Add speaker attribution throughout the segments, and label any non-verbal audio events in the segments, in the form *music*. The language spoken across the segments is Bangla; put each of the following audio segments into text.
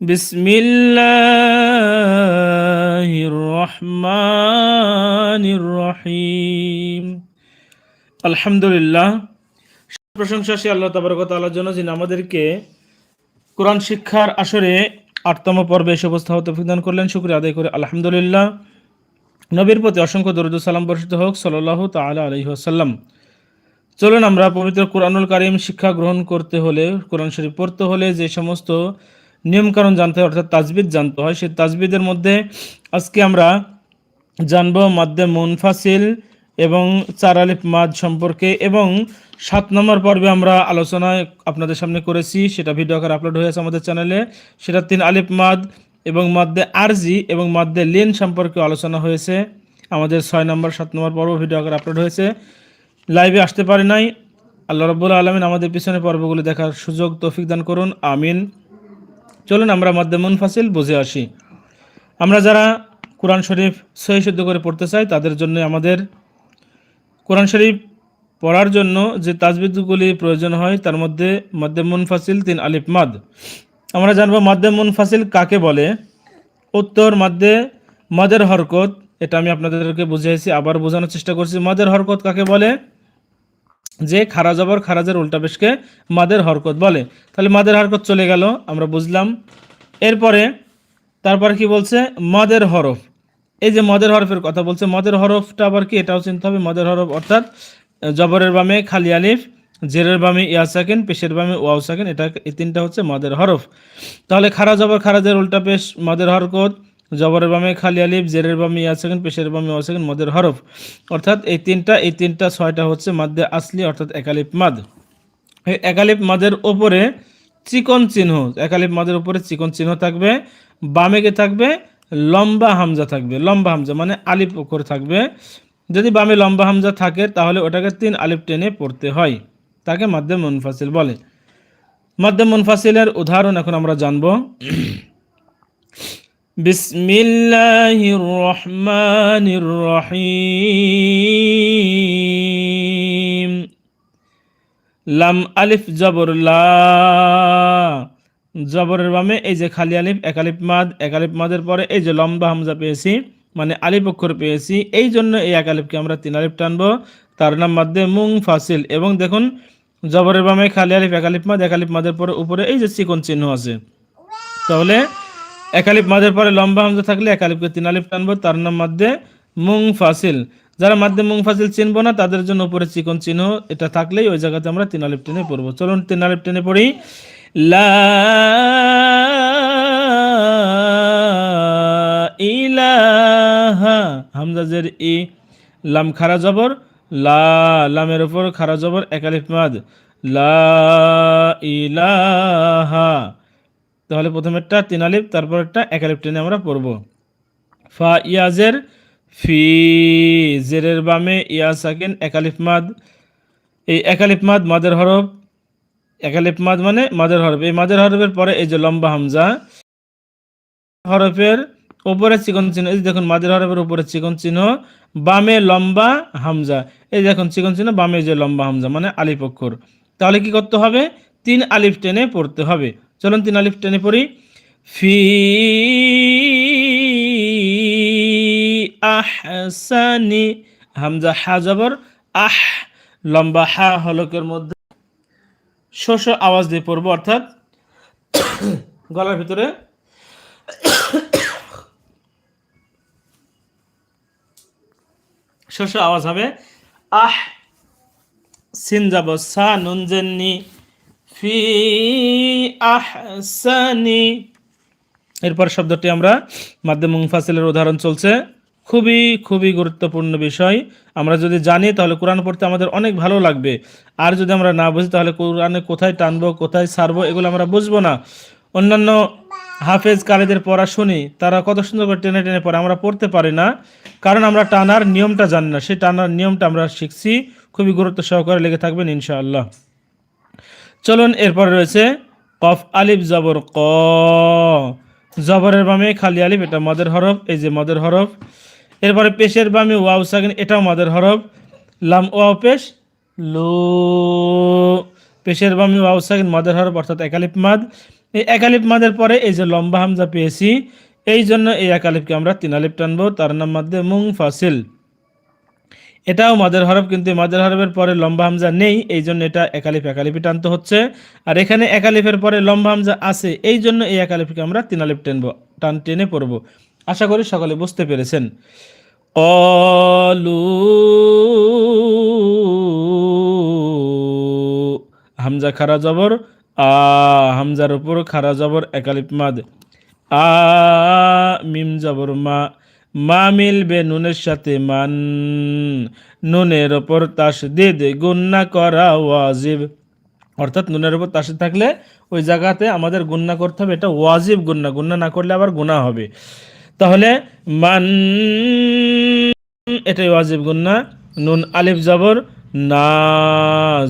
Speaker 1: بسم الله الرحمن الرحيم আলহামদুলিল্লাহ প্রশংসা সে আল্লাহ তাবারক তাআলার জন্য যিনি আমাদেরকে কোরআন শিক্ষার আসরে আটতম পর্বে এসে উপস্থাপন তৌফিক দান করলেন শুকরিয়া আদায় করে আলহামদুলিল্লাহ নবীর প্রতি অসংখ্য দরুদ ও সালাম বর্ষিত হোক সাল্লাল্লাহু তাআলা আলাইহি ওয়াসাল্লাম চলুন আমরা পবিত্র কোরআনুল কারিম শিক্ষা গ্রহণ করতে হলে কোরআন শরীফ পড়তে হলে যে সমস্ত নিয়মকানুন জানতে হয়, অর্থাৎ তাজবিদ জানতে হয়। সেই তাজবিদের মধ্যে আজকে আমরা জানব মাদ্দে মুনফাসিল এবং চার আলিফ মাদ সম্পর্কে এবং সাত নম্বর পর্বে আমরা আলোচনা আপনাদের সামনে করেছি। সেটা ভিডিও আকার আপলোড হয়েছে আমাদের চ্যানেলে সেটা তিন আলিফ মাদ এবং মাদ্দে আরজি এবং মাদ্দে লিন সম্পর্কে আলোচনা হয়েছে। আমাদের ছয় নম্বর, সাত নম্বর পর্ব ভিডিও আকার আপলোড হয়েছে। লাইভে আসতে পারে নাই। আল্লাহ রব্বুল আলমিন আমাদের পিছনে পর্বগুলো দেখার সুযোগ, তৌফিক দান করুন। আমিন। চলুন আমরা মধ্যে মুনফাসিল বুঝে আসি। আমরা যারা কোরআন শরীফ সহি শুদ্ধ করে পড়তে চাই, তাদের জন্য আমাদের কোরআন শরীফ পড়ার জন্য যে তাজবিদগুলি প্রয়োজন হয়, তার মধ্যে মধ্যে মুনফাসিল তিন আলিফ মাদ। আমরা জানব মধ্যে মুনফাসিল কাকে বলে? উত্তর মধ্যে মদের হরকত, এটা আমি আপনাদেরকে বুঝিয়েছি, আবার বোঝানোর চেষ্টা করছি। মদের হরকত কাকে বলে? যে খারা জবর খারাজের উল্টা পেশকে মাদের হরকত বলে। তাহলে মাদের হরকত চলে গেল, আমরা বুঝলাম। এরপরে, তারপর কি বলছে? মদের হরফ। এই যে মদের হরফের কথা বলছে, মদের হরফটা আবার কি? এটাও চিনতে হবে, মদের হরফ অর্থাৎ জবরের বামে খালি আলিফ, জেরের বামে ইয়া সাকেন, পেশের বামে ওয়াও সাকেন, এটা এই তিনটা হচ্ছে মদের হরফ। তাহলে খারা জবর খারাজের উল্টা পেশ মদের হরকত জবরের বামে খালি আলিফ, জেরের বামে ইয়া সেকেন্ড পেশের বামে ওয়া সেকেন্ড মদের হরফ। অর্থাৎ এই তিনটা এই তিনটা ছয়টা হচ্ছে মাদ্দে আসলি, অর্থাৎ একালিপ মাদ। এই একালিপ মাদের ওপরে চিকন চিহ্ন একালিপ মাদের উপরে চিকন চিহ্ন থাকবে বামেকে থাকবে? লম্বা হামজা থাকবে। লম্বা হামজা মানে আলিপ করে থাকবে। যদি বামে লম্বা হামজা থাকে, তাহলে ওটাকে তিন আলিফ টেনে পড়তে হয়। তাকে মাধ্যম মুনফাসিল বলে। মাধ্যম মুনফাসিলের উদাহরণ এখন আমরা জানব। بسم الله الرحمن الرحيم লাম আলিফ জবর লা জবরের বামে এই যে খালি আলিফ এক আলিফ মাদ এক আলিফ মাদের পরে এই যে লম্বা হামজা পেয়েছি মানে আলিফ অক্ষর পেয়েছি এই জন্য এই এক আলিফকে আমরা তিন আলিফ টানবো তার নাম মাধ্যমে মুং ফাসিল এবং দেখুন জবরের বামে খালি আলিফ এক আলিফ মাদ এক আলিফ মাদের পরে উপরে এই যে চিকন চিহ্ন আছে তাহলে একালিফ মাদের পরে লম্বা হামজা থাকলে একালিফকে তিন আলিফ টানবো, তার নাম মাধ্যে মুং ফাসিল যারা মাধ্যে মুং ফাসিল চিনবো না, তাদের জন্য উপরে চিকন চিহ্ন এটা থাকলেই ওই জায়গাতে আমরা তিন আলিফ টেনে পড়ব। চলুন তিন আলিফ টেনে পড়ি। লা হামজাজের ই, লাম খারা জবর। লা লামের উপর খারা জবর, একালিফ মাদ লা ইলাহা তাহলে প্রথমেরটা তিন আলিফ, তারপরেরটা এক আলিফ টেনে আমরা পড়ব। ফা ইয়াজের, ফি জেরের বামে ইয়া সাকিন, এক আলিফ মাদ, এই এক আলিফ মাদ মাদের হরফ, এক আলিফ মাদ মানে মাদের হরফ। এই মাদের হরফের পরে এই যে লম্বা হামজা, হরফের উপরে চিকন চিহ্ন, এই দেখুন মাদের হরফের উপরে চিকন চিহ্ন, বামে লম্বা হামজা। এই দেখুন চিকন চিহ্ন, বামে যে লম্বা হামজা মানে আলিফ অক্ষর। তাহলে কি করতে হবে? তিন আলিফ টেনে পড়তে হবে। চলুন তিন আলিফ টেনে পড়ি। ফি আহসানি, হামজা হা জবর, আহ, লম্বা হা হলকের মধ্যে শোষ আওয়াজ দিয়ে পড়ব, অর্থাৎ গলার ভিতরে। শোষ আওয়াজ হবে, আহ, সিন যাব, সা, নুন জেননি ফি আহসানি। এরপর শব্দটি আমরা মাধ্যম মুংফাসিলের উদাহরণ চলছে। খুবই খুবই গুরুত্বপূর্ণ বিষয়। আমরা যদি জানি, তাহলে কোরআন পড়তে আমাদের অনেক ভালো লাগবে। আর যদি আমরা না বুঝি, তাহলে কোরআনে কোথায় টানবো, কোথায় সারবো এগুলো আমরা বুঝব না। অন্যান্য হাফেজ কালেদের পড়া শুনি, তারা কত সুন্দর করে টেনে টেনে পড়ে, আমরা পড়তে পারি না। কারণ আমরা টানার নিয়মটা জানি না। সেই টানার নিয়মটা আমরা শিখছি। খুবই গুরুত্ব সহকারে লেগে থাকবেন, ইনশাআল্লাহ। চলুন, এরপর রয়েছে কফ, আলিফ, জবর, ক। জবরের বামে খালি আলিফ, এটা মদের হরফ, এই যে মদের হরফ। এরপরে পেশের বামে ওয়াও সাকিন, এটাও মদের হরফ। লাম, ওয়াও, পেশ, লো। পেশের বামে ওয়াও সাকিন, মদের হরফ, অর্থাৎ একালিফ মাদ। এই একালিপ মাদের পরে এই যে লম্বা হামজা পেয়েছি, এই জন্য এই একালিপকে আমরা তিন আলিপ টানবো। তার নাম মধ্যে মুং ফাসিল এটাও মাদের হরফ, কিন্তু মাদের হরফের পরে লম্বা হামজা নেই, এই জন্য এটা একালিফ একালিপি টানতে হচ্ছে। আর এখানে একালিফের পরে লম্বা হামজা আছে, এই জন্য এই একালিফকে আমরা তিন আলিফ টেনবো, টান টেনে পড়ব। আশা করি সকলে বুঝতে পেরেছেন। অলু হামজা খারা জবর, আ হামজার উপর খারা জবর একালিপ মাদ, আ মিম জবর মা মা মিলবে নুনের সাথে মান। নুনের ওপর তাস তাসদিদ, গুন্না করা ওয়াজিব। অর্থাৎ নুনের ওপর তাসদিদ থাকলে ওই জায়গাতে আমাদের গুন্না করতে হবে, এটা ওয়াজিব গুন্না। গুন্না না করলে আবার গুনাহ হবে। তাহলে মান, এটাই ওয়াজিব গুন্না। নুন, আলিফ, জবর, না।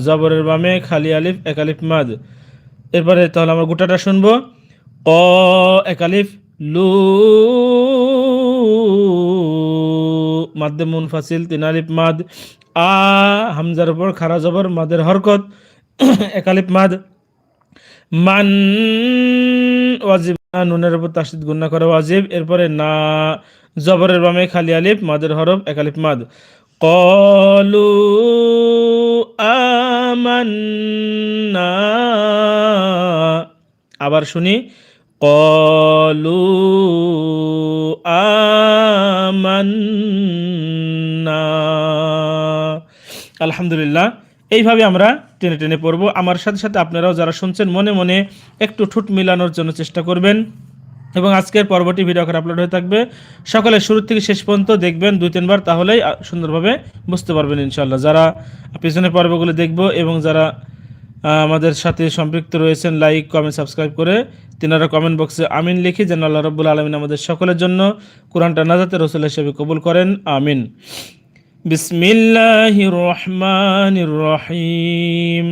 Speaker 1: জবরের বামে খালি আলিফ, এক আলিফ মাদ। এরপরে তাহলে আমরা গোটাটা শুনব। ক, এক আলিফ লু মাদ্দে মুন ফাসিল তিন আলিফ মাদ। আ হামজার উপর খারা জবর মাদের হরকত। এক আলিফ মাদ। মান ওয়াজিব নুনের উপর তাসিদ গুন্না করে ওয়াজিব। এরপরে না, জবরের বামে খালি আলিফ, মাদের হরফ এক আলিফ মাদ। কলু আমান্না। আবার শুনি। কলু আমান্না আলহামদুলিল্লাহ, এইভাবে আমরা টেনে টেনে পড়ব। আমার সাথে সাথে আপনারাও যারা শুনছেন, মনে মনে একটু ঠোঁট মিলানোর জন্য চেষ্টা করবেন। এবং আজকের পর্বটি ভিডিও করে আপলোড হয়ে থাকবে। সকালে শুরু থেকে শেষ পর্যন্ত দেখবেন দুই, তিনবার, তাহলেই সুন্দরভাবে বুঝতে পারবেন ইনশাল্লাহ যারা পিছনের পর্বগুলো দেখব এবং যারা আমাদের সাথে সম্পৃক্ত রয়েছেন লাইক কমেন্ট সাবস্ক্রাইব করে তিনারা কমেন্ট বক্সে আমিন লিখি যেন আল্লাহ রব্বুল আলমিন আমাদের সকলের জন্য কোরআনটা নাজাতে রসুল হিসেবে কবুল করেন। আমিন। বিসমিল্লাহির রহমান রহিম।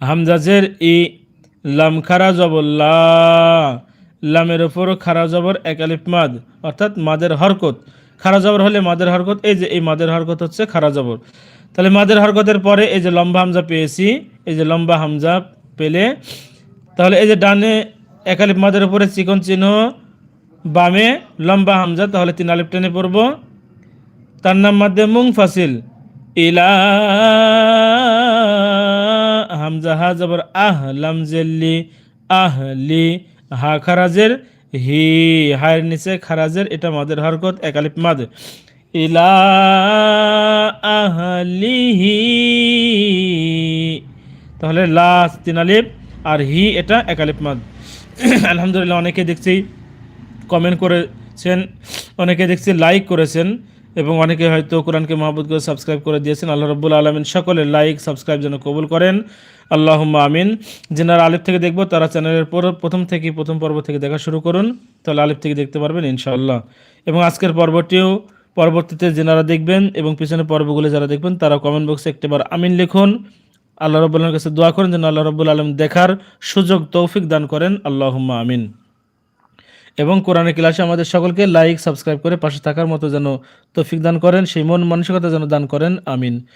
Speaker 1: হামজাজের ই, লাম খারা জবল্লা লামের ওপর খারা জবর এক আলিফ মাদ, অর্থাৎ মাদের হরকত। খারা জবর হলে মাদের হরকত, এই যে, এই মাদের হরকত হচ্ছে খারা জবর। তাহলে মাদের হরকতের পরে এই যে লম্বা হামজা পেয়েছি, এই যে লম্বা হামজা পেলে, তাহলে এই যে ডানে এক মাদের উপরে চিকন চিহ্ন, বামে লম্বা হামজা, তাহলে তিন আলিফ টেনে পড়ব। তার নাম মধ্যে মুং ফাসিল ইলা হামজা হা জবর আহ লামজেল্লি আহলি হা খারাজের হি, হায়ের নিচে খারাজের এটা মাদের হরকত একালিপ মাদ। ইলা আহলিহি। তাহলে লাস তিন আলিপ আর হি এটা একালিপ মাদ। আলহামদুলিল্লাহ, অনেকে দেখছি কমেন্ট করেছেন, অনেকে দেখছি লাইক করেছেন। এবং অনেকে হয়তো কোরআনকে মহাবুদ করে সাবস্ক্রাইব করে দিয়েছেন। আল্লাহ রব্বুল আলমিন সকলে লাইক সাবস্ক্রাইব যেন কবুল করেন। আল্লাহ আমিন। যেনারা আলিফ থেকে দেখব, তারা চ্যানেলের পর, প্রথম থেকে প্রথম পর্ব থেকে দেখা শুরু করুন, তাহলে আলিফ থেকে দেখতে পারবেন ইনশাআল্লাহ। এবং আজকের পর্বটিও পরবর্তীতে যেনারা দেখবেন এবং পিছনের পর্বগুলো যারা দেখবেন তারা কমেন্ট বক্সে একটিবার আমিন লিখুন। আল্লাহ রব্বুল্লাহর কাছে দোয়া করেন যেন আল্লাহ রব্বুল আলম দেখার সুযোগ, তৌফিক দান করেন। আল্লাহ আমিন। এবং কোরআনের ক্লাসে আমাদের সকলকে লাইক, সাবস্ক্রাইব করে পাশে থাকার মতো যেন তৌফিক দান করেন, সেই মন মানসিকতা যেন দান করেন, আমিন।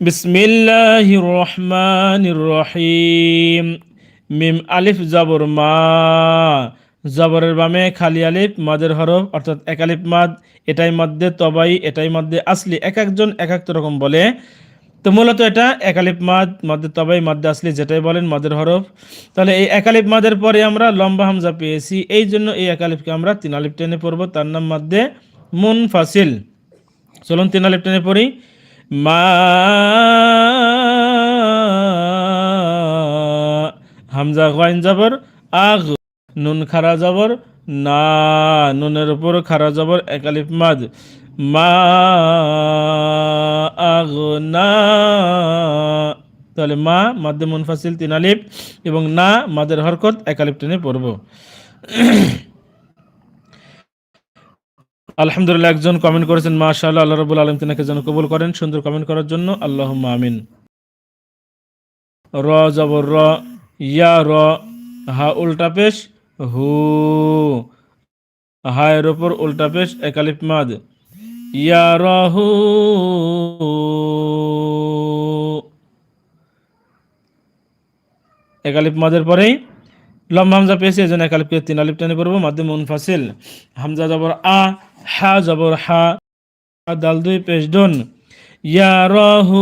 Speaker 1: বিসমিল্লাহির রহমানির রহিম মিম আলিফ জবর মা। জবরের বামে খালি আলিফ মাদের হরফ, অর্থাৎ এক আলিফ মাদ। এটাই মধ্যে তবাই, এটাই মধ্যে আসলি। এক একজন এক এক রকম বলে তো মূলত এটা একালিপ মাদ, মাদের তবাই মাদ্দে আসলি যেটাই বলেন, মাদের হরফ। তাহলে এই একালিপ মাদের পরে আমরা লম্বা হামজা পেয়েছি। এই জন্য এই একালিপকে আমরা তিন আলিপ টেনে পড়ব। তার নাম মাদ্দে মুন ফাসিল চলুন তিন আলিপ টেনে পড়ি। মা হামজা গয়েন যাবর আগ নুন খারা যাবর না নুনের উপর খারা যাবর একালিপ মাদ। মা আগনা। তাহলে মা, মাদ্দে মুনফাসিল, তিন আলিফ এবং না, মাদের হরকত, এক আলিফ টেনে পড়ব। আলহামদুলিল্লাহ, একজন কমেন্ট করেছেন মা মাশাআল্লাহ, আল্লাহ রাব্বুল আলামিন তিনাকে যেন কবুল করেন, সুন্দর কমেন্ট করার জন্য, আল্লাহুম্মা আমিন। র, জবর, র, ইয়া, র, হা, উল্টা পেশ, হু। হায়ের ওপর উল্টা পেশ একালিফ মাদ। ইয়ারাহু একালিপ মাদের পরেই লম্বা হামজা পেয়েছি এই জন্য এক আলিফকে তিন আলিফ টেনে পড়ব। মাধ্যমে মুনফাসিল। হামজা জবর আ, হা জবর হা, দাল দুই, পেশ ডন ইয়ারহু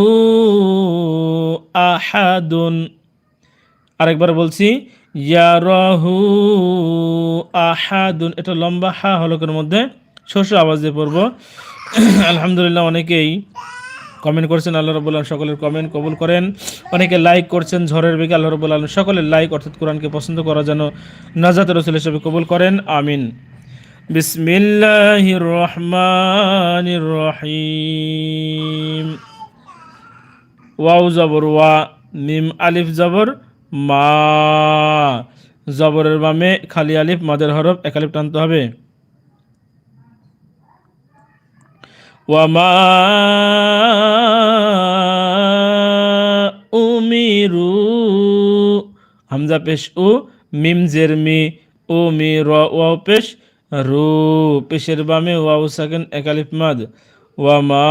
Speaker 1: আহাদুন। আরেকবার বলছি ইয়ারহু আহাদুন। এটা লম্বা হা হলকের মধ্যে শস্য আওয়াজ দিয়ে পড়ব। *coughs* আলহামদুলিল্লাহ, অনেকেই কমেন্ট করছেন, আল্লাহ রবুল আলম সকলের কমেন্ট কবুল করেন। অনেকে লাইক করছেন, ঝড়ের বেগে আল্লাহ রবুল আলম সকলের লাইক অর্থাৎ কোরআনকে পছন্দ করা যেন নাজাত রসুল হিসেবে কবুল করেন। আমিন। বিসমিল্লাহির রহমান রহিম। ওয়াও জবর ওয়া, মিম আলিফ জবর, মা। জবরের বামে খালি আলিফ, মাদের হরফ এক আলিফ টানতে হবে। ওয়ামা উমিরু হামজা পেশ উ মিম জের মি ও মি র ওয়াও পেশ রু পেশের বামে ওয়াও সাকেন একালিফ মাদ ওয়ামা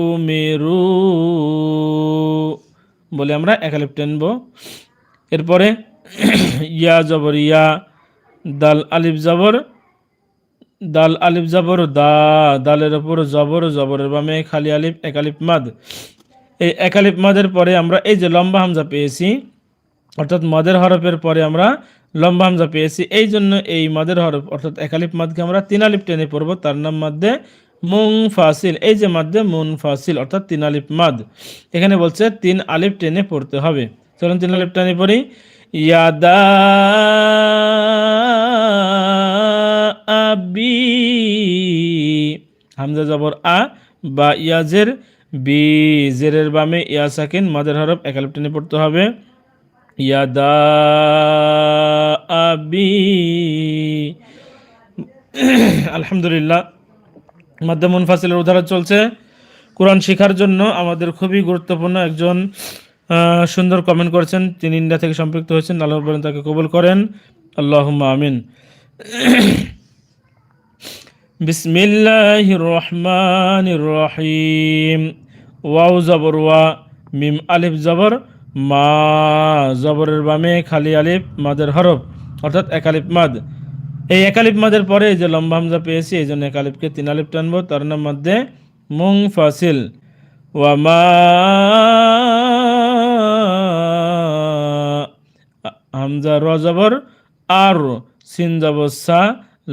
Speaker 1: উমিরু বলে আমরা একালিফ টেনব এরপরে ইয়া জবর ইয়া দাল আলিফ জবর দাল আলিফ জবর, দা, দালের ওপর জবর, জবরের বামে খালি আলিফ, এক আলিফ মাদ। এই এক আলিফ মাদের পরে আমরা এই যে লম্বা হামজা পেয়েছি, অর্থাৎ মাদের হরফের পরে আমরা লম্বা হামজা পেয়েছি, এই জন্য এই মাদের হরফ, অর্থাৎ এক আলিফ মাদকে আমরা তিন আলিফ টেনে পড়ব, তার নাম মাদ্দে মুং ফাসিল এই যে মাদ্দে মুন ফাসিল অর্থাৎ তিন আলিফ মাদ। এখানে বলছে তিন আলিফ টেনে পড়তে হবে। চলুন তিন আলিফ টেনে পড়ি। ইয়াদা আবি। হামজা জবর আ, বা ইয়াজের বি, জেরের বামে ইয়া সাকিন মাদের হরফ একালিপ টেনে পড়তে হবে। ইয়াদা আবি। আলহামদুলিল্লাহ মাধ্যম মুনফাসিলের উদাহরণ চলছে। কোরআন শেখার জন্য আমাদের খুবই গুরুত্বপূর্ণ একজন সুন্দর কমেন্ট করেছেন। তিনি ইন্ডিয়া থেকে সম্পৃক্ত হয়েছেন। আল্লাহ তাকে কবুল করেন। আল্লাহ আমিন। বিসমিল্লাহির রহমানির রহিম ওয়াও জবর ওয়া, মিম আলিফ জবর, মা জবরের বামে খালি আলিফ, মাদের হরফ, অর্থাৎ এক আলিফ মাদ। এই এক আলিফ মাদের পরে যে লম্বা হামজা পেয়েছি, এই জন্য এক আলিফকে তিন আলিফ টানবো, তার নাম মধ্যে মুং ফাসিল ওয়ামা হামজা র জবর, আর সিন জবর সা,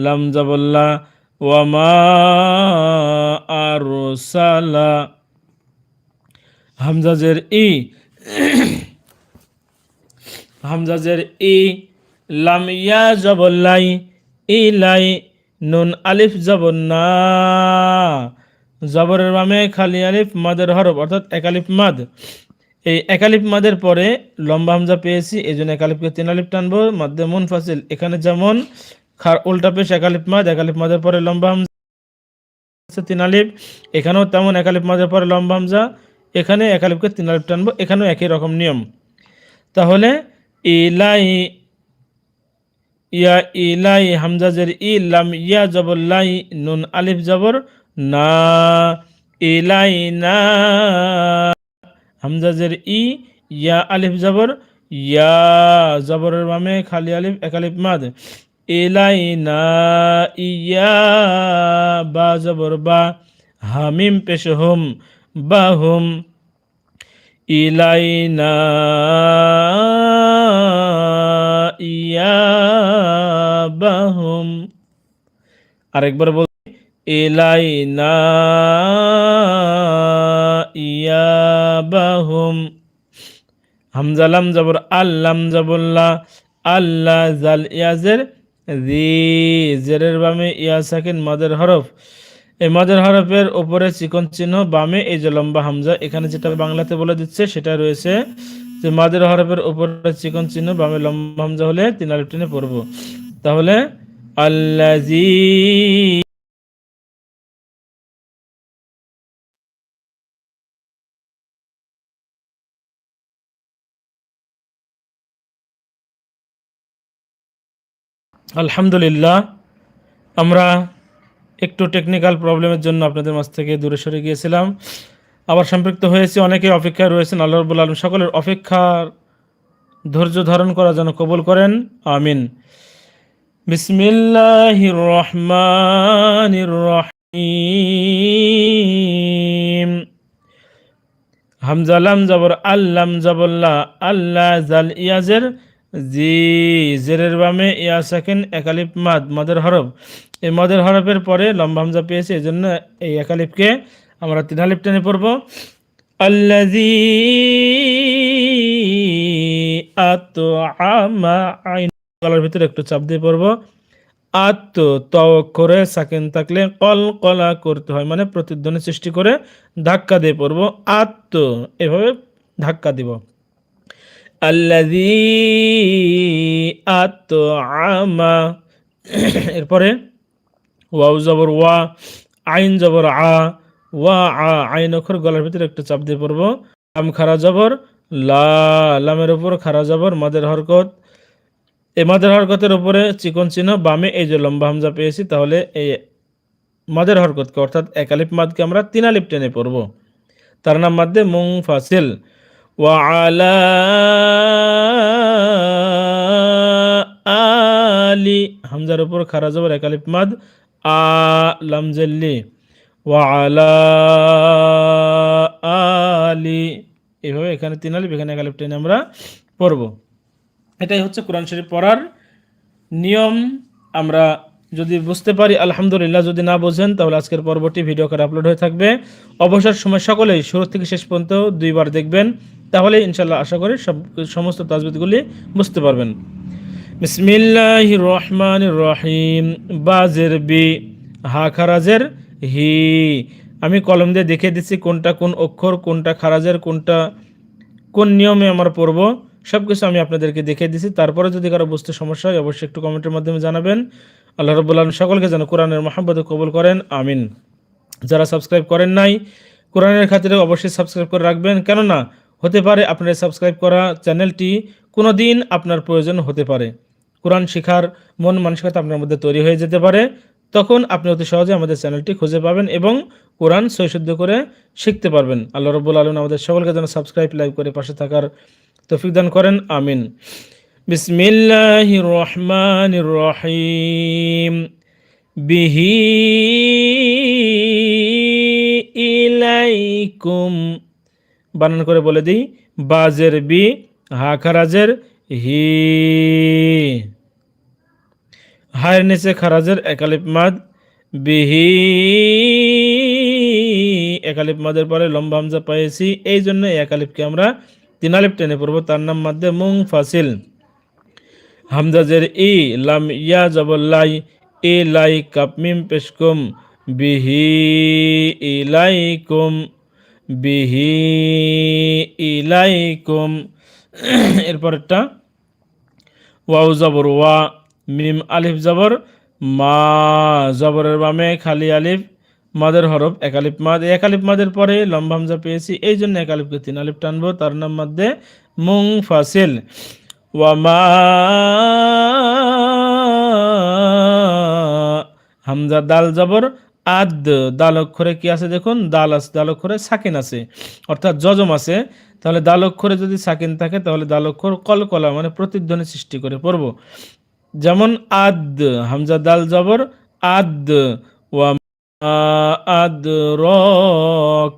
Speaker 1: লাম জবল্লা হামজাজের ই হামজাজের ই লাম ইয়া জবল্লাই ই লাই নুন আলিফ জবর না জবরের বামে খালি আলিফ মাদের হরফ অর্থাৎ একালিফ মাদ এই একালিফ মাদের পরে লম্বা হামজা পেয়েছি এই জন্য এক আলিফকে তিন আলিফ টানবো, মাধ্যে মুন ফাসিল এখানে যেমন খার উল্টা পেশ এক আলিফ মাদ এক আলিফ মাদের পরে লম্বা হামজা তিন আলিফ এখানেও তেমন এক আলিফ মাদের পরে লম্বা হামজা। এখানে এক আলিফকে তিন আলিফ টানবো, এখানেও একই রকম নিয়ম। তাহলে ইলাই ইয়া ইলাই হামজা জের ইলাম ইয়া জবর লাই নুন আলিফ জবর না। ইলাই না। হামজা জের ই, ইয়া আলিফ জবর, ইয়া জবরের বামে খালি আলিফ এক মাদ ইলাই না ইয়া বা জবর বা হামিম পেশ হুম বা হুম ইলাইনা ইয়াবাহুম। আরেকবার বল ইলাইনা ইয়াবাহুম। হামজালাম জবর আল্লাম জবল্লা আল্লাহ জাল ইয়াজের জি, জেরের বামে ইয়া সাকিন মাদের হরফ। এই মাদের হরফের ওপরে চিকন চিহ্ন, বামে এই যে লম্বা হামজা, এখানে যেটা বাংলাতে বলে দিচ্ছে সেটা রয়েছে যে মাদের হরফের ওপরে চিকন চিহ্ন, বামে লম্বা হামজা হলে তিন আলিফ টেনে পড়ব। তাহলে আল্লাজি আলহামদুলিল্লাহ, আমরা একটু টেকনিক্যাল প্রবলেমের জন্য আপনাদের মাঝ থেকে দূরে সরে গিয়েছিলাম। আবার সম্পৃক্ত হয়েছে অনেকে অপেক্ষায় রয়েছেন, আল্লাহ রবুল আলম সকলের অপেক্ষার ধৈর্য ধারণ করা যেন কবুল করেন, আমিন। বিসমিল্লাহির রহমানির রহিম। হামজালাম জবর আল্লাম জবল্লা আল্লাহ জাল ইয়াজের জি, জেরের বামে ইয়া সেকেন্ড একালিপ মাদ, মদের হরফ। এই মদের হরফের পরে লম্বা হামজা পেয়েছে, এই জন্য এই একালিপকে আমরা তিন আলিপ টেনে পড়ব। আল্লাজি আত আমা আইন ভিতরে একটু চাপ দিয়ে পড়ব। আত্ম ত করে সাকিন থাকলে কল কলা করতে হয় মানে প্রতিধ্বনি সৃষ্টি করে ধাক্কা দিয়ে পড়ব। আত্ম, এভাবে ধাক্কা দিব। আল্লাজি আত আমা এরপরে ওয়াউ জবর ওয়া, আইন জবর আ, ওয়া আ, আইন অক্ষর গলার ভিতরে একটু চাপ দিয়ে পড়ব। আম খারা জবর, লা, লামের উপর খারা জবর, মাদের হরকত। এই মাদের হরকতের উপরে চিকন চিহ্ন, বামে এই যে লম্বা হামজা পেয়েছি, তাহলে এই মাদের হরকতকে, অর্থাৎ একালিপ মাদকে আমরা তিনালিপ টেনে পড়ব। তার নাম মাদ্দে মুং ফাসিল ওয়া আলা হামজার উপর খারা জবর একালিপ মাদ আ আলা আলি এভাবে এখানে তিন আলিপ এখানে একালিপ টেনে আমরা পড়ব। এটাই হচ্ছে কোরআন শরীফ পড়ার নিয়ম। আমরা যদি বুঝতে পারি, আলহামদুলিল্লাহ, যদি না বোঝেন, তাহলে আজকের পর্বটি ভিডিও করে আপলোড হয়ে থাকবে। অবসর সময় সকলেই শুরু থেকে শেষ পর্যন্ত দুইবার দেখবেন। তাহলে ইনশাল্লাহ আশা করি সব সমস্ত তাজবিদগুলি বুঝতে পারবেন। বিসমিল্লাহ রহমান রহিম। বাজের বি, হা খারাজের হি। আমি কলম দিয়ে দেখে দিচ্ছি কোনটা কোন অক্ষর, কোনটা খারাজের, কোনটা কোন নিয়মে আমার পড়ব সব কিছু আমি আপনাদেরকে দেখে দিছি তারপরে যদি কারও বুঝতে সমস্যা হয়, অবশ্যই একটু কমেন্টের মাধ্যমে জানাবেন। আল্লাহ রব্বুল আলম সকলকে যেন কোরআনের মহাব্বত কবুল করেন, আমিন। যারা সাবস্ক্রাইব করেন নাই, কোরআনের খাতিরে অবশ্যই সাবস্ক্রাইব করে রাখবেন। কেননা হতে পারে আপনার সাবস্ক্রাইব করা চ্যানেলটি কোনো দিন আপনার প্রয়োজন হতে পারে। কোরআন শিখার মন মানসিকতা আপনার মধ্যে তৈরি হয়ে যেতে পারে। তখন আপনি অতি সহজে আমাদের চ্যানেলটি খুঁজে পাবেন এবং কোরআন সৈশুদ্ধ করে শিখতে পারবেন। আল্লাহ রব্বুল আলম আমাদের সকলকে যেন সাবস্ক্রাইব লাইভ করে পাশে থাকার তৌফিক দান করেন। আমিন। বিসমিল্লাহ রহমান রহিম বিহি ইলাইকুম বানান করে বলে দিই, বাজের বি, হাখারাজের হি। হায়ের নিচে খারাজের একালিপ মাদ, বিহি। একালিপ মাদের পরে লম্বা হামজা পাইছি এই জন্য এই একালিপকে আমরা তিনালিপ টেনে পড়ব, তার নাম মাধ্যে মুং ফাসিল। হামজাজের ই, লাম ইয়া জবল্লাই ই লাই কাপমিম পেশকুম বিহি ইলাইকুম বিহি ইলাইকুম। এরপরেরটা ওয়াউ জবর, ওয়া, মিম, আলিফ, জবর, মা, জবরের বামে খালি আলিফ, মাদের হরফ, এক আলিফ মাদ, এক আলিফ মাদের পরে লম্বা হামজা পেয়েছি, এই জন্য এক আলিফকে তিন আলিফ টানবো, তার নাম মধ্যে মুং ফাসিল ওয়ামা হামজা, দাল, জবর আদ, দাল অক্ষরে কি আছে দেখুন? দাল আছে, দাল অক্ষরে সাকিন আছে। অর্থাৎ জজম আছে। তাহলে দাল অক্ষরে যদি সাকিন থাকে, তাহলে দাল অক্ষর কলকলা মানে প্রতিধ্বনি সৃষ্টি করে পড়ব। যেমন আদ, হামজা দাল জবর, আদ, ওয়া আদ র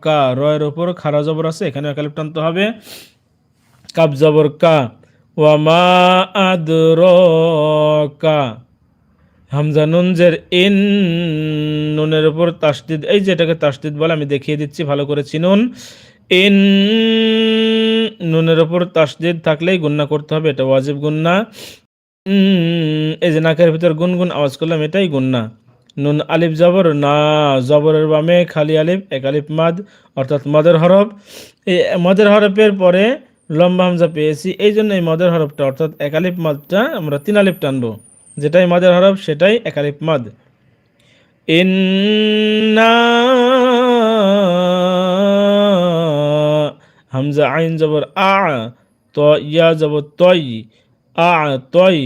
Speaker 1: কা রয়ের উপর খারা জবর আছে, এখানে একালিপ হবে। কাব জবর কা, ওয়া মা আদ র কা হামজা নুনজের ইন, নুনের উপর তাসদিদ, এই যেটাকে তাসদিদ বলে, আমি দেখিয়ে দিচ্ছি, ভালো করে চিনুন। ইন, নুনের উপর তাসদিদ থাকলেই গুন্না করতে হবে, এটা ওয়াজিব গুন্না। এই যে নাকের ভিতর গুনগুন আওয়াজ করলাম, এটাই গুন্না। নুন আলিফ জবর, না, জবরের বামে খালি আলিফ, এক আলিফ মাদ, অর্থাৎ মদের হরফ। এই মদের হরফের পরে লম্বা হামজা পেয়েছি, এই জন্য এই মদের হরফটা, অর্থাৎ এক আলিফ মাদটা আমরা তিন আলিফ টানবো। যেটাই মাদের হরফ সেটাই এক আলিফ মাদ। ইন্না হামজা আইন জবর আ, ত, ইয়া জবর তই আ তই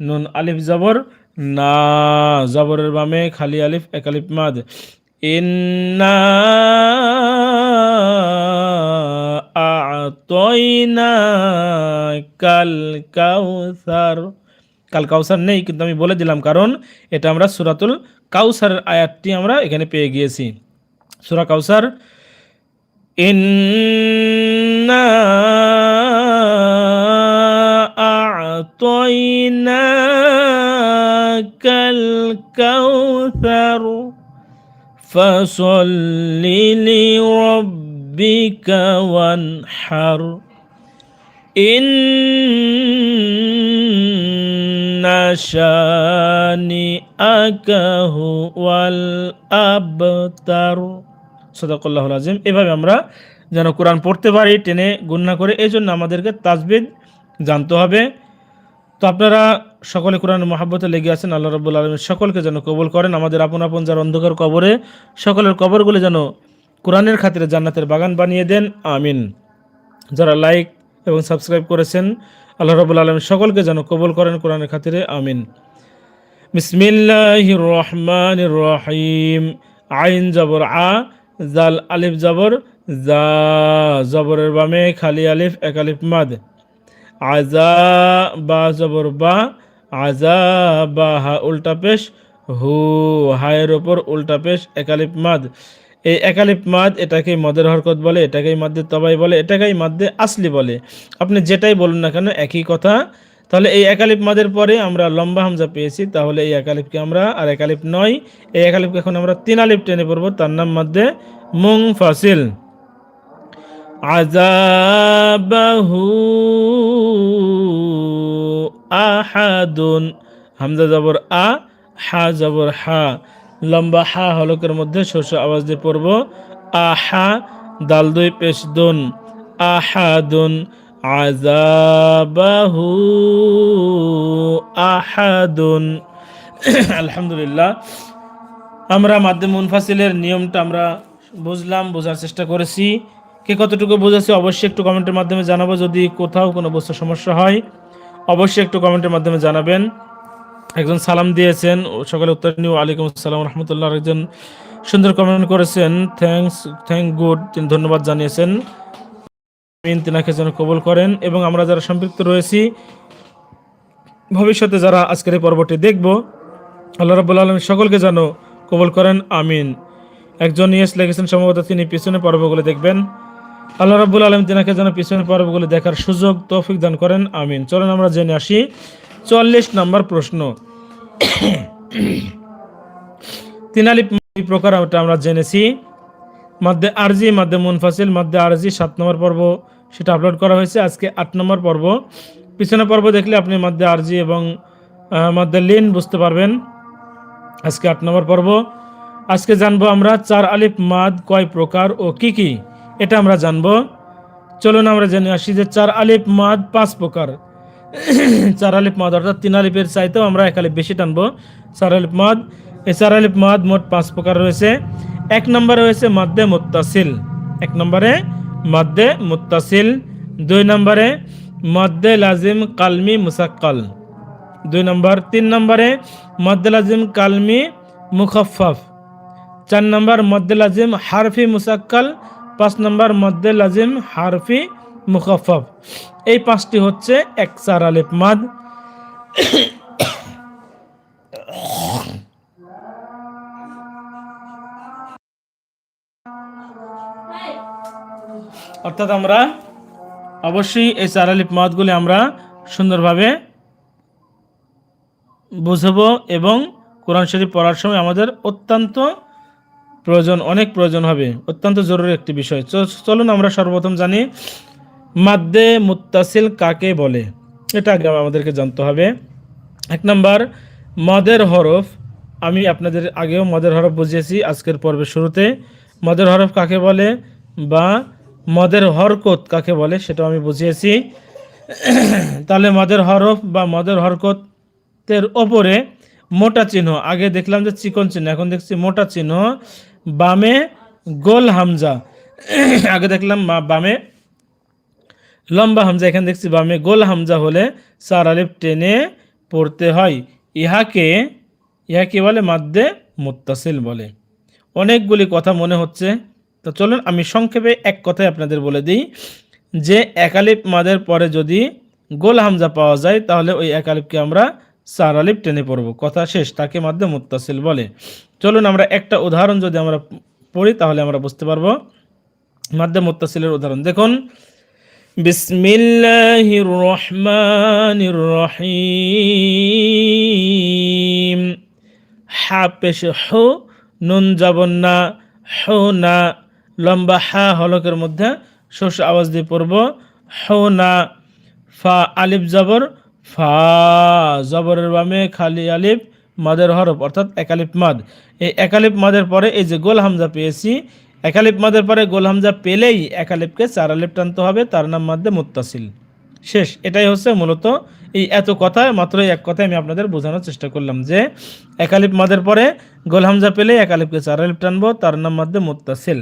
Speaker 1: নুন আলিফ জবর, না জবরের বামে খালি আলিফ এক আলিফ মাদ। ইন্না আতয়না কাল কাউসার। কাল কাউসার নেই কিন্তু আমি বলে দিলাম কারণ এটা আমরা সুরাতুল কাউসারের আয়াতটি আমরা এখানে পেয়ে গিয়েছি সুরা কাউসার ইন্না আতয়নাকাল কাউসার فصل لربك وانحر إن শানিআকা হুয়াল আবতার সদাকল্লাহুল আজিম এভাবে আমরা যেন কোরআন পড়তে পারি, টেনে গুন্না করে এই জন্য আমাদেরকে তাজবিদ জানতে হবে। তো আপনারা সকলে কোরআন মহাব্বতে লেগে আছেন, আল্লাহ রব্বুল আলমীর সকলকে যেন কবল করেন। আমাদের আপন আপন যার অন্ধকার কবরে, সকলের কবরগুলো যেন কোরআনের খাতিরে জান্নাতের বাগান বানিয়ে দেন। আমিন। যারা লাইক এবং সাবস্ক্রাইব করেছেন আল্লাহ রবুল আলম সকলকে যেন কবুল করেন কোরআনের খাতিরে, আমিন। বিসমিল্লাহ রহমান রহিম। আইন জবর আ, জাল আলিফ জবর, জা জবরের বামে খালি আলিফ, এক আলিফ মাদ। আজা বা জবর বা, আজা বা হা উল্টা পেশ, হু, হায়ের ওপর উল্টা পেশ একালিপ মাদ। এই একালিপ মাদ এটাকেই মদের হরকত বলে, এটাকেই মাদ্দে তবাই বলে, এটাকেই মাদ্দে আসলি বলে। আপনি যেটাই বলুন না কেন, একই কথা। তাহলে এই একালিপ মাদের পরে আমরা লম্বা হামজা পেয়েছি, তাহলে এই একালিপকে আমরা আর একালিপ নয়, এই একালিপকে এখন আমরা তিন আলিপ টেনে পড়ব, তার নাম মধ্যে মুং ফাসিল আজাবাহু আহাদুন, হামজা জবর আ, হা জবর হা। লম্বা হা হলকের মধ্যে শস্য আওয়াজ দিয়ে পড়ব। আহা দাল দুই পেশ দুন আহাদুন আজাবাহু আহা আহাদুন। *coughs* আলহামদুলিল্লাহ। আমরা মাধ্যম মুনফাসিলের নিয়মটা আমরা বুঝলাম, বোঝার চেষ্টা করেছি। কে কতটুকু বুঝেছি অবশ্যই একটু কমেন্টের মাধ্যমে জানাব। যদি কোথাও কোনো বস্তু সমস্যা হয়, অবশ্যই একটু কমেন্টের মাধ্যমে জানাবেন। একজন সালাম দিয়েছেন। সকালে উত্তর নিউ আলাইকুম আসসালাম রহমতুল্লাহ। একজন সুন্দর কমেন্ট করেছেন। থ্যাংকস থ্যাংক গুড তিনি ধন্যবাদ জানিয়েছেন। তিনাকে যেন কবুল করেন। এবং আমরা যারা সম্পৃক্ত রয়েছি, ভবিষ্যতে যারা আজকের এই পর্বটি দেখব, আল্লাহ রাবুল আলম সকলকে যেন কবুল করেন। আমিন। একজন ইয়েস লেগেছেন সম্ভবত তিনি পিছনে পর্বগুলো দেখবেন। আল্লাহ রাবুল আলম তিনাকে যেন পিছনে পর্বগুলো দেখার সুযোগ, তৌফিক দান করেন। আমিন। চলেন আমরা জেনে আসি চল্লিশ নম্বর প্রশ্ন। তিনালি প্রকার আমরা জেনেছি। মধ্যে আরজি, মধ্যে মুনফাসিল, মধ্যে আরজি সাত নম্বর পর্ব সেটা আপলোড করা হয়েছে। আজকে আট নম্বর পর্ব। পিছনে পর্ব দেখলে আপনি মধ্যে আরজি এবং মধ্যে লিন বুঝতে পারবেন। আজকে আট নম্বর পর্ব। আজকে জানব আমরা চার আলিফ মাদ কয় প্রকার ও কি কি, এটা আমরা জানব। চলুন আমরা জেনে আসি যে চার আলিফ মাদ পাঁচ প্রকার। চার আলিফ মাদ, অর্থাৎ তিন আলিফের চাইতেও আমরা এক আলিফ বেশি টানবো। চার আলিফ মাদ, এই চার আলিফ মাদ মোট পাঁচ প্রকার রয়েছে। এক নম্বরে রয়েছে মাদ্দে মুত্তাসিল। এক নম্বরে মাদ্দে মুত্তাসিল। দুই নম্বরে মদ্দে লাজিম কালমি মুসাক্কাল। দুই নম্বর, তিন নম্বরে মদ্দে লাজিম কালমি মুখফফ চার নম্বর, মদ্দে লাজিম হারফি মুসাক্কাল। পাঁচ নম্বর, মদ্দে লাজিম হারফি মুখফফ এই পাঁচটি হচ্ছে এক চার আলিফ মাদ। অর্থাৎ আমরা অবশ্যই এই চার মাদগুলি আমরা সুন্দরভাবে বুঝব এবং কোরআন শরীফ পড়ার সময় আমাদের অত্যন্ত প্রয়োজন, অনেক প্রয়োজন হবে। অত্যন্ত জরুরি একটি বিষয়। চলুন আমরা সর্বপ্রথম জানি মাদ্দে মুত্তাসিল কাকে বলে? এটা আগে আমাদেরকে জানতে হবে। এক নম্বর, মদের হরফ, আমি আপনাদের আগেও মদের হরফ বুঝিয়েছি আজকের পর্বের শুরুতে। মদের হরফ কাকে বলে বা মদের হরকত কাকে বলে সেটাও আমি বুঝিয়েছি। তাহলে মদের হরফ বা মদের হরকতের ওপরে মোটা চিহ্ন, আগে দেখলাম যে চিকন চিহ্ন, এখন দেখছি মোটা চিহ্ন, বামে গোল হামজা। আগে দেখলাম বামে লম্বা হামজা, এখানে দেখছি বামে গোল হামজা হলে চার আলিফ টেনে পড়তে হয়। ইহাকে ইহাকে বলে মাদ্দে মুত্তাসিল বলে। অনেকগুলি কথা মনে হচ্ছে। তো চলুন আমি সংক্ষেপে এক কথায় আপনাদের বলে দিই যে একালিপ মাদের পরে যদি গোল হামজা পাওয়া যায়, তাহলে ওই একালিপকে আমরা চার আলিপ টেনে পড়ব। কথা শেষ, তাকে মাধ্যে মুত্তাসিল বলে। চলুন আমরা একটা উদাহরণ যদি আমরা পড়ি, তাহলে আমরা বুঝতে পারব। মাধ্যে মুত্তাসিলের উদাহরণ। দেখুন বিসমিল্লাহির রহমানির রহিম হা পেশ হো, নুন যাবন না, হো না। লম্বা হা হলকের মধ্যে শোষ আওয়াজ দিয়ে পড়ব, হো না। ফা আলিফ জবর, ফা জবরের বামে খালি আলিফ, মাদের হরফ, অর্থাৎ একালিফ মাদ। এই একালিফ মাদের পরে এই যে গোল হামজা পেয়েছি একালিফ মাদের পরে গোল হামজা পেলেই একালিফকে চার আলিফ টানতে হবে, তার নাম মাধ্যে মুত্তাসিল। শেষ, এটাই হচ্ছে মূলত এই এত কথায় মাত্র এক কথায় আমি আপনাদের বোঝানোর চেষ্টা করলাম যে, একালিপ মাদের পরে গোল হামজা পেলে একালিফকে চার আলিফ টানবো, তার নাম মাধ্যে মুত্তাসিল।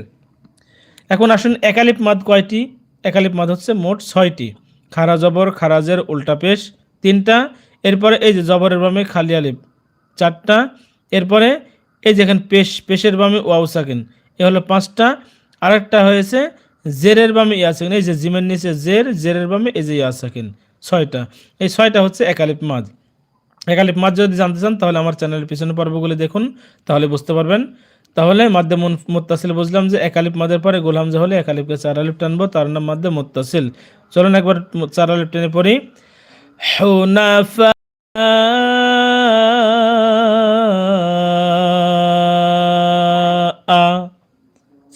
Speaker 1: এখন আসুন একালিপ মাদ কয়টি? একালিপ মাদ হচ্ছে মোট ছয়টি। খারা জবর, খারাজের উল্টা পেশ, তিনটা। এরপরে এই যে জবরের বামে খালি আলিপ, চারটা। এরপরে এই যেখানে পেশ, পেশের বামে ওয়াউ সাকিন। এ হলো পাঁচটা। আরেকটা হয়েছে, জেরের বামে ইয়া সাকিন এই যে জিমের নিচে জের, জেরের বামে এই যে ইয়া সাকিন ছয়টা। এই ছয়টা হচ্ছে একালিপ মাদ একালিপ মাদ যদি জানতে চান, তাহলে আমার চ্যানেলের পিছনে পর্বগুলি দেখুন, তাহলে বুঝতে পারবেন। তাহলে মাধ্যে মুত্তাসিল বুঝলাম যে একালিপ মাদের পরে গোলাম হলে একালিপকে চার আলিপ টানবো, তার নাম মাধ্যে মুত্তাসিল। চলুন একবার চার আলিপ টেনে পড়ি। হুনাফা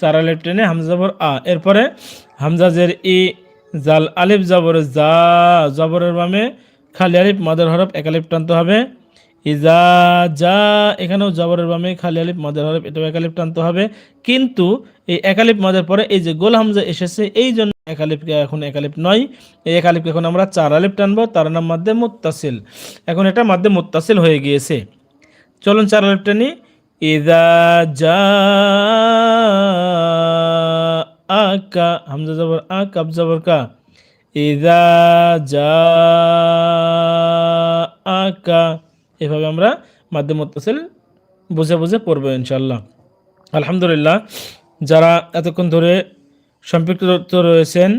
Speaker 1: চার আলিপ টেনে হামজা জবর আ। এরপরে হামজাজের ই, জাল আলিফ, জবর জা, জবরের বামে খালি আলিফ, মাদের হরফ একালিপ টানতে হবে। ইজা যা এখানেও জবরের বামে খালি আলিফ, মাদের হরফ এটাও একালিপ টানতে হবে। কিন্তু এই একালিপ মাদের পরে এই যে গোল হামজা এসেছে, এই জন্য একালিপকে এখন একালিপ নয়। এই একালিপকে এখন আমরা চার আলিপ টানবো, তার নাম মাধ্যে মুত্তাসিল। এখন এটা মাধ্যে মুত্তাসিল হয়ে গিয়েছে। চলুন চার আলিপ টানি ইদা যা আকা হামজা জবর আ কাব জবর কা। ইদা যা আকা এভাবে আমরা মাধ্যম মুত্তাসিল বুঝে বুঝে পড়ব ইনশাল্লাহ আলহামদুলিল্লাহ, যারা এতক্ষণ ধরে সম্পৃক্ত রয়েছেন,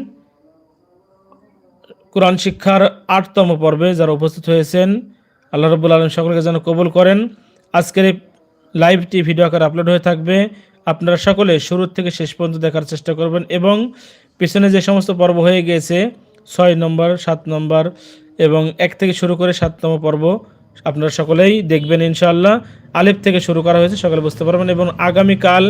Speaker 1: কোরআন শিক্ষার আটতম পর্বে যারা উপস্থিত হয়েছেন, আল্লাহ রবুল আলম সকলকে যেন কবুল করেন। আজকের এই লাইভটি ভিডিও আকার আপলোড হয়ে থাকবে। আপনারা সকলে শুরু থেকে শেষ পর্যন্ত দেখার চেষ্টা করবেন এবং পিছনে যে সমস্ত পর্ব হয়ে গিয়েছে, ছয় নম্বর, সাত নম্বর এবং এক থেকে শুরু করে সাততম পর্ব আপনারা সকলেই দেখবেন ইনশাআল্লাহ। আলিফ থেকে শুরু করা হয়েছে, সকালে বুঝতে পারবেন এবং আগামীকাল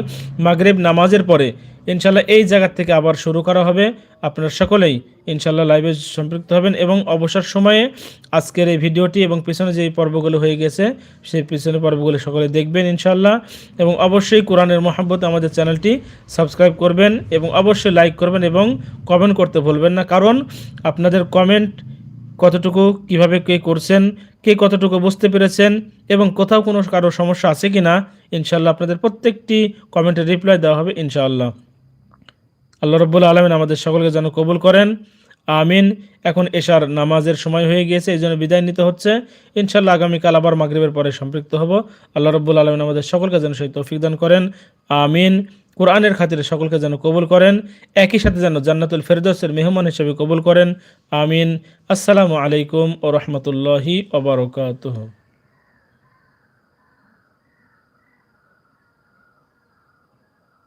Speaker 1: মাগরেব নামাজের পরে ইনশাল্লাহ এই জায়গা থেকে আবার শুরু করা হবে। আপনারা সকলেই ইনশাল্লাহ লাইভে সম্পৃক্ত হবেন এবং অবসর সময়ে আজকের এই ভিডিওটি এবং পিছনে যে পর্বগুলো হয়ে গেছে, সেই পিছনে পর্বগুলো সকলে দেখবেন ইনশাল্লাহ। এবং অবশ্যই কোরআনের মহাব্বত আমাদের চ্যানেলটি সাবস্ক্রাইব করবেন এবং অবশ্যই লাইক করবেন এবং কমেন্ট করতে ভুলবেন না। কারণ আপনাদের কমেন্ট কতটুকু, কীভাবে কে করছেন, কে কতটুকু বুঝতে পেরেছেন এবং কোথাও কোনো কারও সমস্যা আছে কি না ইনশাল্লাহ আপনাদের প্রত্যেকটি কমেন্টের রিপ্লাই দেওয়া হবে ইনশাআল্লাহ আল্লাহ রব্বুল আলমিন আমাদের সকলকে যেন কবুল করেন। আমিন। এখন এশার নামাজের সময় হয়ে গিয়েছে, এই জন্য বিদায় নিতে হচ্ছে। ইনশাল্লাহ আগামীকাল আবার মাগরীবের পরে সম্পৃক্ত হব। আল্লাহ রব্বুল আলমিন আমাদের সকলকে যেন সেই তৌফিক দান করেন। আমিন। কোরআনের খাতিরে সকলকে যেন কবুল করেন। একই সাথে যেন জান্নাতুল ফেরদৌসের মেহমান হিসেবে কবুল করেন। আমিন। আসসালামু আলাইকুম ও রহমতুল্লাহি ওবরকাতহ